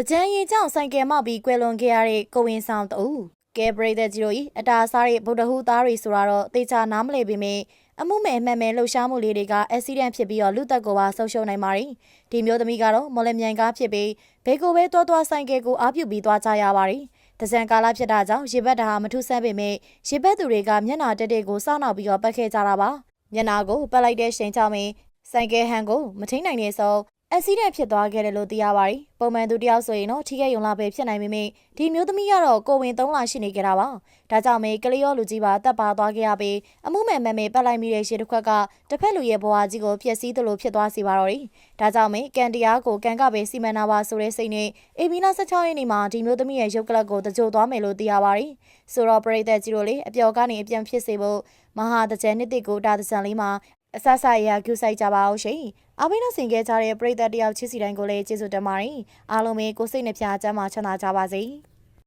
တကြံရင်ကြောင့်ဆိုင်ကယ်မောက်ပြီးကွယ်လွန်ခဲ့ရတဲ့ကိုဝင်ဆောင်တူကဲပရိသတ်ကြီးတို့ဤအတားစားတဲ့ဗုဒ္ဓဟူသားတွေဆိုတော့တေချာနားမလည်ပေမဲ့အမှုမဲ့အမှန်မဲ့လှုပ်ရှားမှုလေးတွေကအခဆီဒန့်ဖြစ်ပြီးတော့လူသက်ကိုပါဆုံးရှုံးနိုင်ပါတယ်ဒီမျိုးသမီးကတော့မော်လမြိုင်ကားဖြစ်ပြီးဘေကိုပဲတောသွားဆိုင်ကယ်ကိုအားပြုပြီးသွားကြရပါတယ်တကြံကာလဖြစ်တာကြောင့်ရေဘက်တာဟာမထူးဆန်းပေမဲ့ရေဘက်သူတွေကမျက်နာတက်တဲ့ကိုစောင့်နောက်ပြီးတော့ပတ်ခဲ့ကြတာပါမျက်နာကိုပတ်လိုက်တဲ့ချိန်ချောင်းမင်းဆိုင်ကယ်ဟန်ကိုမထိန်နိုင်တဲ့ဆို အက်ဆီဒန့်ဖြစ်သွားခဲ့တယ်လို့သိရပါတယ်။ပုံမှန်သူတယောက်ဆိုရင်တော့ထိခိုက်ရုံလာပဲဖြစ်နိုင်ပေမယ့်ဒီမျိုးသမီးကတော့ကိုဝင်3လရှိနေကြတာပါ။ဒါကြောင့်မေကလေးရောလူကြီးပါတက်ပါသွားခဲ့ရပြီးအမှုမဲ့မဲ့မဲ့ပတ်လိုက်မိတဲ့ရှေ့တစ်ခွက်ကတစ်ဖက်လူရဲ့ဘဝကြီးကိုဖျက်ဆီးသလိုဖြစ်သွားစေပါတော့တယ်။ဒါကြောင့်မေကန်တရားကိုကန်ကပဲစီမံနာပါဆိုတဲ့စိတ်နဲ့အေဘီနာ16ရက်နေ့မှာဒီမျိုးသမီးရဲ့ရုပ်ကလပ်ကိုတကြိုသွားမယ်လို့သိရပါတယ်။ဆိုတော့ပရိသတ်ကြီးတို့လေအပျော်ကနေအပြန်ဖြစ်စေဖို့မဟာတကြဲနှစ်တစ်ကိုတာတစံလေးမှာ အဆဆရရကျူဆိုင်ကြပါအောင်ရှင်။အားပေးလို့ဆင်ခဲ့ကြတဲ့ပရိသတ်တယောက်ချစ်စီတိုင်းကိုလည်းကျေးဇူးတင်ပါတယ်။အားလုံးပဲကိုယ်စိတ်နှပြချမ်းသာချမ်းသာကြပါစေ။